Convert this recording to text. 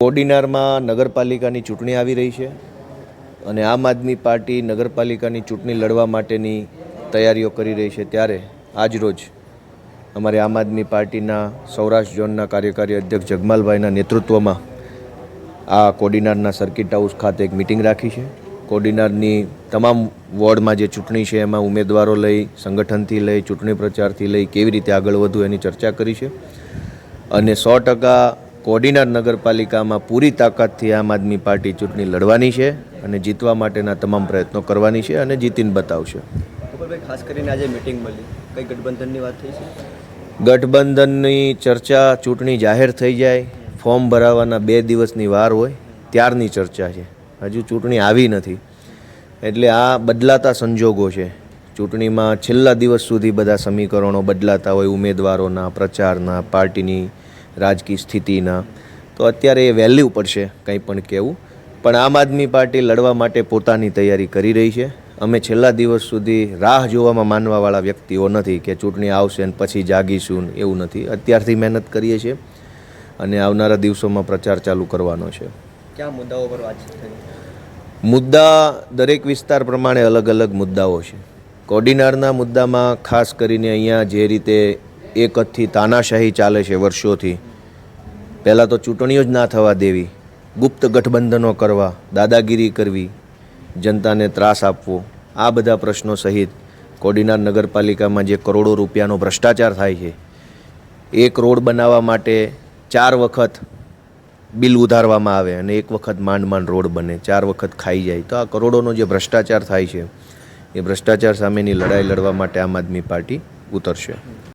કોડીનારમાં નગરપાલિકાની ચૂંટણી આવી રહી છે અને આમ આદમી પાર્ટી નગરપાલિકાની ચૂંટણી લડવા માટેની તૈયારીઓ કરી રહી છે ત્યારે આજરોજ અમારે આમ આદમી પાર્ટીના સૌરાષ્ટ્ર ઝોનના કાર્યકારી અધ્યક્ષ જગમાલભાઈના નેતૃત્વમાં આ કોડીનારના સર્કિટ હાઉસ ખાતે એક મિટિંગ રાખી છે. કોડીનારની તમામ વોર્ડમાં જે ચૂંટણી છે એમાં ઉમેદવારો લઈ, સંગઠનથી લઈ, ચૂંટણી પ્રચારથી લઈ કેવી રીતે આગળ વધવું એની ચર્ચા કરી છે. અને સો ટકા કોડીનાર નગરપાલિકામાં પૂરી તાકાતથી આમ આદમી પાર્ટી ચૂંટણી લડવાની છે અને જીતવા માટેના તમામ પ્રયત્નો કરવાની છે અને જીતીને બતાવશે. ખાસ કરીને આજે મિટિંગ મળી. કઈ ગઠબંધનની વાત થઈ છે? ગઠબંધનની ચર્ચા ચૂંટણી જાહેર થઈ જાય ફોર્મ ભરાવાના બે દિવસની વાર હોય ત્યારની ચર્ચા છે. હજુ ચૂંટણી આવી નથી. એટલે આ બદલાતા સંજોગો છે. ચૂંટણીમાં છેલ્લા દિવસ સુધી બધા સમીકરણો બદલાતા હોય ઉમેદવારોના પ્રચારના પાર્ટીની રાજકીય સ્થિતિના. તો અત્યારે એ વહેલું પડશે કંઈ પણ કહેવું. પણ આમ આદમી પાર્ટી લડવા માટે પોતાની તૈયારી કરી રહી છે. અમે છેલ્લા દિવસ સુધી રાહ જોવામાં માનવાવાળા વ્યક્તિઓ નથી કે ચૂંટણી આવશે ને પછી જાગીશું ને એવું નથી. અત્યારથી મહેનત કરીએ છીએ અને આવનારા દિવસોમાં પ્રચાર ચાલુ કરવાનો છે. કયા મુદ્દાઓ પર વાતચીત થઈ મુદ્દા દરેક વિસ્તાર પ્રમાણે અલગ અલગ મુદ્દાઓ છે. કોડીનારના મુદ્દામાં ખાસ કરીને અહીંયા જે રીતે એકથી તાનાશાહી ચાલે છે વર્ષોથી પહેલાં તો ચૂંટણીઓ જ ના થવા દેવી. ગુપ્ત ગઠબંધનો કરવા, દાદાગીરી કરવી, જનતાને ત્રાસ આપવો, આ બધા પ્રશ્નો સહિત કોડીનાર નગરપાલિકામાં જે કરોડો રૂપિયાનો ભ્રષ્ટાચાર થાય છે, એક રોડ બનાવવા માટે ચાર વખત બિલ ઉધારવામાં આવે અને એક વખત માંડ માંડ રોડ બને, ચાર વખત ખાઈ જાય. તો આ કરોડોનો જે ભ્રષ્ટાચાર થાય છે, એ ભ્રષ્ટાચાર સામેની લડાઈ લડવા માટે આમ આદમી પાર્ટી ઉતરશે.